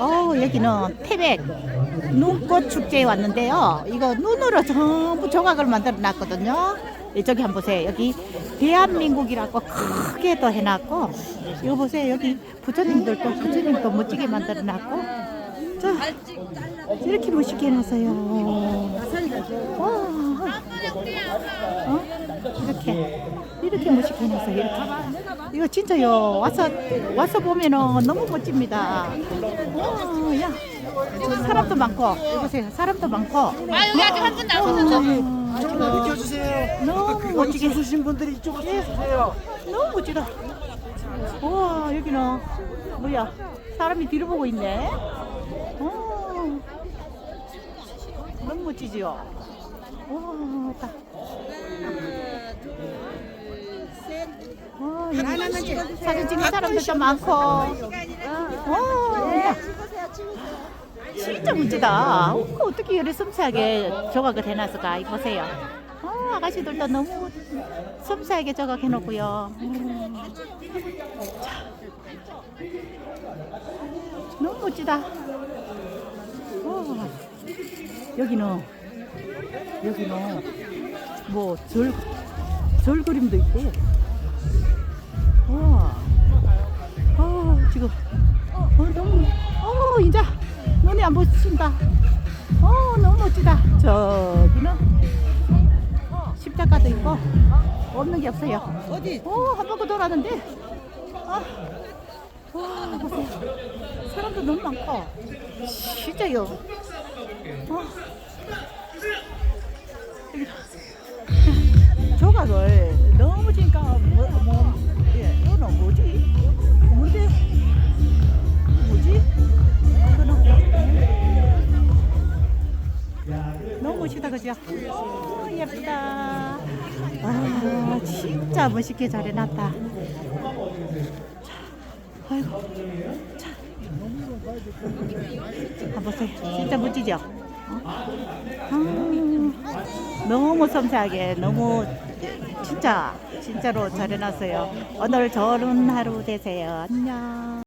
어, 여기는 태백 눈꽃 축제에 왔는데요. 이거 눈으로 전부 조각을 만들어 놨거든요. 이쪽에 한번 보세요. 여기 대한민국이라고 크게 또 해놨고, 이거 보세요. 여기 부처님들도 부처님도 멋지게 만들어 놨고, 자, 이렇게 멋있게 해놨어요. 와, 어? 이렇게 이렇게 멋있게 해놨어요. 이렇게. 이거 진짜요. 와서 와서 보면은 너무 멋집니다. 와, 야. 사람도 많고 보세요. 사람도 많고. 아 여기 아직 한 분 남았는데. 이쪽으로 비켜주세요. 너무 멋지게 멋지게 쏘신 분들이 이쪽으로 서주세요. 너무 멋지다. 우와 여기는 뭐야 사람이 뒤로 보고 있네. 어, 너무 멋지지요. 와, 딱. 와, 사진 찍는 사람들도 많고. 와, 야. 진짜 멋지다. 어, 어떻게 이렇게 섬세하게 조각을 해놨을까? 이거 보세요. 어, 아가씨들도 너무 섬세하게 조각해놓고요. 음. 자. 너무 멋지다. 와. 여기는 여기는 뭐절 절 그림도 있고. 와. 어, 지금 어, 너무 어, 이제 눈이 안 보신다. 어, 너무 멋지다. 저기는 십자가도 있고 없는 게 없어요. 어디? 오, 한 바퀴 돌았는데. 아, 와, 보세요. 사람도 너무 많고. 진짜요. 와. 여기 조각을 너무 지니까 뭐, 뭐, 오, 예쁘다. 아, 진짜 멋있게 잘 해놨다. 자, 아이고. 자. 한번 보세요. 진짜 멋지죠? 어? 아, 너무 섬세하게, 너무 진짜, 진짜로 잘 해놨어요. 오늘 좋은 하루 되세요. 안녕.